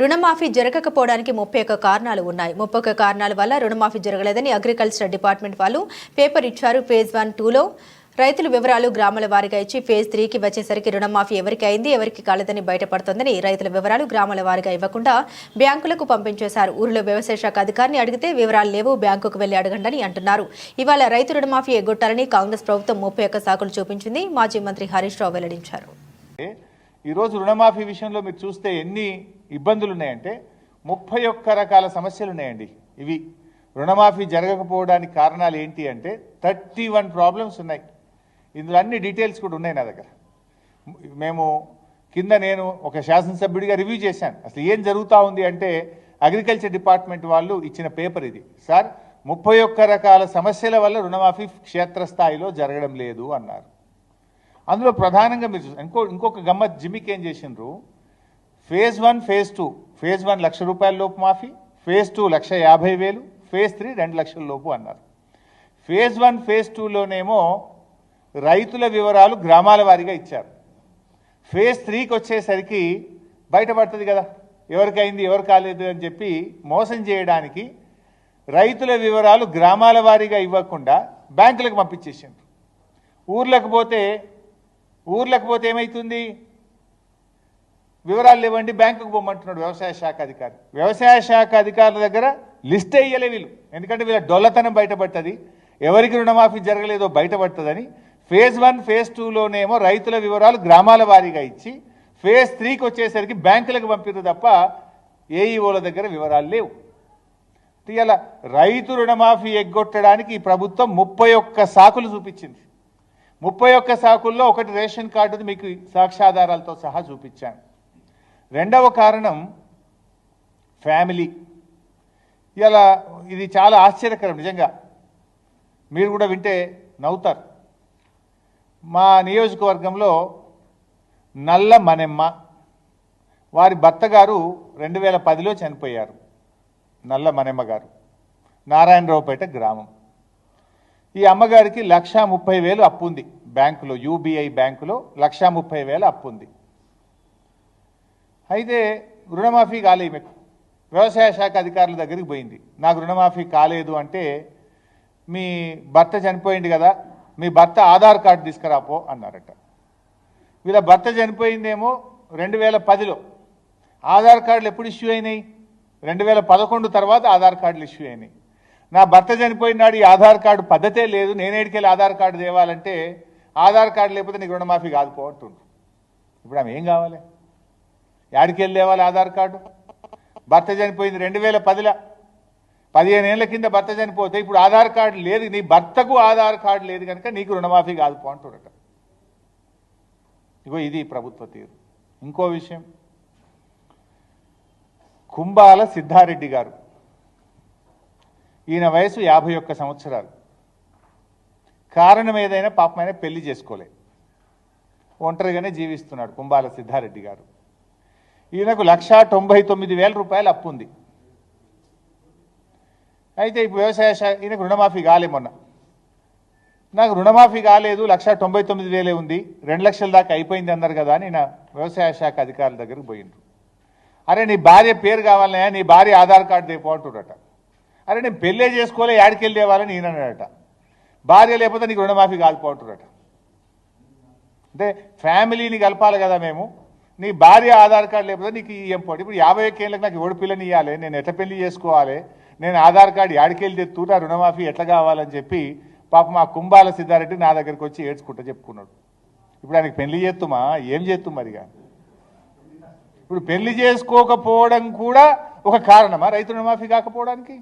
రుణమాఫీ జరగకపోవడానికి ముప్పై ఒక్క కారణాలు ఉన్నాయి. ముప్పై ఒక్క కారణాల వల్ల రుణమాఫీ జరగలేదని అగ్రికల్చర్ డిపార్ట్మెంట్ వాళ్ళు పేపర్ ఇచ్చారు. ఫేజ్ వన్ టూలో రైతుల వివరాలు గ్రామాల వారిగా ఇచ్చి ఫేజ్ త్రీకి వచ్చేసరికి రుణమాఫీ ఎవరికి అయింది ఎవరికి కాలేదని బయటపడుతోందని రైతుల వివరాలు గ్రామాల వారిగా ఇవ్వకుండా బ్యాంకులకు పంపించేశారు. ఊరిలో వ్యవసాయ శాఖ అధికారిని అడిగితే వివరాలు లేవు బ్యాంకుకు వెళ్ళి అడగండి అంటున్నారు. ఇవాళ రైతు రుణమాఫీ ఎగ్గొట్టాలని కాంగ్రెస్ ప్రభుత్వం ముప్పై ఒక్క సాకులు చూపించింది. మాజీ మంత్రి హరీష్ రావు వెల్లడించారు. ఈరోజు రుణమాఫీ విషయంలో మీరు చూస్తే ఎన్ని ఇబ్బందులు ఉన్నాయంటే ముప్పై ఒక్క రకాల సమస్యలు ఉన్నాయండి ఇవి రుణమాఫీ జరగకపోవడానికి కారణాలు ఏంటి అంటే థర్టీ వన్ ప్రాబ్లమ్స్ ఉన్నాయి. ఇందులో అన్ని డీటెయిల్స్ కూడా ఉన్నాయి నా దగ్గర. మేము కింద నేను ఒక శాసనసభ్యుడిగా రివ్యూ చేశాను. అసలు ఏం జరుగుతూ ఉంది అంటే అగ్రికల్చర్ డిపార్ట్మెంట్ వాళ్ళు ఇచ్చిన పేపర్ ఇది. సార్ ముప్పై ఒక్క రకాల సమస్యల వల్ల రుణమాఫీ క్షేత్రస్థాయిలో జరగడం లేదు అన్నారు. అందులో ప్రధానంగా మీరు ఇంకో ఇంకొక గమ్మత్ జిమ్మికి ఏం చేసిండ్రు? Phase one phase two. Phase one లక్ష రూపాయల లోపు మాఫీ ఫేజ్ టూ లక్ష యాభై వేలు ఫేజ్ త్రీ రెండు లక్షల లోపు అన్నారు. ఫేజ్ వన్ ఫేజ్ టూలోనేమో రైతుల వివరాలు గ్రామాల వారీగా ఇచ్చారు. ఫేజ్ త్రీకి వచ్చేసరికి బయటపడుతుంది కదా ఎవరికైంది ఎవరు కాలేదు అని చెప్పి మోసం చేయడానికి రైతుల వివరాలు గ్రామాల వారీగా ఇవ్వకుండా బ్యాంకులకు పంపించేసిండ్రు. ఊర్లకు పోతే ఊర్లకు పోతే ఏమవుతుంది వివరాలు ఇవ్వండి బ్యాంకుకు పోమంటున్నాడు వ్యవసాయ శాఖ అధికారి. వ్యవసాయ శాఖ అధికారుల దగ్గర లిస్ట్ వేయలే వీళ్ళు. ఎందుకంటే వీళ్ళ డొల్లతనం బయటపడుతుంది. ఎవరికి రుణమాఫీ జరగలేదో బయటపడుతుందని ఫేజ్ వన్ ఫేజ్ టూలోనేమో రైతుల వివరాలు గ్రామాల వారీగా ఇచ్చి ఫేజ్ త్రీకి వచ్చేసరికి బ్యాంకులకు పంపిరు తప్ప ఏఈఓల దగ్గర వివరాలు లేవు. ఇలా రైతు రుణమాఫీ ఎగ్గొట్టడానికి ఈ ప్రభుత్వం ముప్పై ఒక్క సాకులు చూపించింది. ముప్పై ఒక్క సాకుల్లో ఒకటి రేషన్ కార్డుది మీకు సాక్ష్యాధారాలతో సహా చూపించాను. రెండవ కారణం ఫ్యామిలీ. ఇలా ఇది చాలా ఆశ్చర్యకరం నిజంగా. మీరు కూడా వింటే నవ్వుతారు. మా నియోజకవర్గంలో నల్ల మనెమ్మ వారి భర్త గారు రెండు వేల పదిలో చనిపోయారు. నల్ల మనెమ్మ గారు. నారాయణరావుపేట గ్రామం. ఈ అమ్మగారికి లక్షా ముప్పై వేలు అప్పు ఉంది బ్యాంకులో యూబీఐ బ్యాంకులో లక్షా ముప్పై వేలు అప్పు ఉంది అయితే రుణమాఫీ కాలే మీకు. వ్యవసాయ శాఖ అధికారుల దగ్గరికి పోయింది. నాకు రుణమాఫీ కాలేదు అంటే మీ భర్త చనిపోయింది కదా మీ భర్త ఆధార్ కార్డు తీసుకురాపో అన్నారట. వీళ్ళ భర్త చనిపోయిందేమో రెండు వేల పదిలో. ఆధార్ కార్డులు ఎప్పుడు ఇష్యూ అయినాయి? రెండు వేల పదకొండు తర్వాత ఆధార్ కార్డులు ఇష్యూ అయినాయి. నా భర్త చనిపోయినాడు ఈ ఆధార్ కార్డు పద్ధతే లేదు నేనేడికెళ్ళి ఆధార్ కార్డు తేవాలంటే ఆధార్ కార్డు లేకపోతే నీకు రుణమాఫీ కాదు పో ఇప్పుడు ఆమె ఏం కావాలి? యాడికెళ్ళి లేవాలి ఆధార్ కార్డు? భర్త చనిపోయింది రెండు వేల పదిలో. పదిహేను ఏళ్ళ కింద భర్త చనిపోతే ఇప్పుడు ఆధార్ కార్డు లేదు నీ భర్తకు ఆధార్ కార్డు లేదు కనుక నీకు రుణమాఫీ కాదు పో ఇగో ఇది ప్రభుత్వ తీరు. ఇంకో విషయం. కుంబాల సిద్ధారెడ్డి గారు. ఈయన వయసు యాభై ఒక్క సంవత్సరాలు. కారణం ఏదైనా పాపమైనా పెళ్ళి చేసుకోలే. ఒంటరిగానే జీవిస్తున్నాడు కుంబాల సిద్ధారెడ్డి గారు. ఈయనకు లక్ష తొంభై తొమ్మిది వేల రూపాయలు అప్పు ఉంది. అయితే ఇప్పుడు వ్యవసాయ శాఖ ఈయనకు రుణమాఫీ కాలే మొన్న. నాకు రుణమాఫీ కాలేదు లక్ష తొంభై తొమ్మిది వేలే ఉంది రెండు లక్షల దాకా అయిపోయింది అన్నారు కదా అని నా వ్యవసాయ శాఖ అధికారుల దగ్గరికి పోయిండ్రు. అరే నీ భార్య పేరు కావాలనే నీ భార్య ఆధార్ కార్డు తెపో అంటుడట. అరే నేను పెళ్ళే చేసుకోలే యాడికెళ్ళి తేవాలని ఈయన అన్నాడట. భార్య లేకపోతే నీకు రుణమాఫీ కాదు పోంటుడట అంటే ఫ్యామిలీని కలపాలి కదా మేము. నీ భార్య ఆధార్ కార్డు లేకపోతే నీకు ఏం పోటీ? ఇప్పుడు యాభై ఏళ్ళకి నాకు ఎవడు పిల్లని ఇవ్వాలి నేను ఎట్లా పెళ్ళి చేసుకోవాలి? నేను ఆధార్ కార్డు యాడికెళ్ళి తెత్తురా రుణమాఫీ ఎట్లా కావాలని చెప్పి పాపం మా కుంభాల సిద్ధారెడ్డి నా దగ్గరికి వచ్చి ఏడ్చుకుంటా చెప్పుకున్నాడు. ఇప్పుడు ఆయనకి పెళ్ళి చేస్తుమా? ఏం చేస్తు మరిగా? ఇప్పుడు పెళ్ళి చేసుకోకపోవడం కూడా ఒక కారణమా? రైతు రుణమాఫీ కాకపోవడానికి?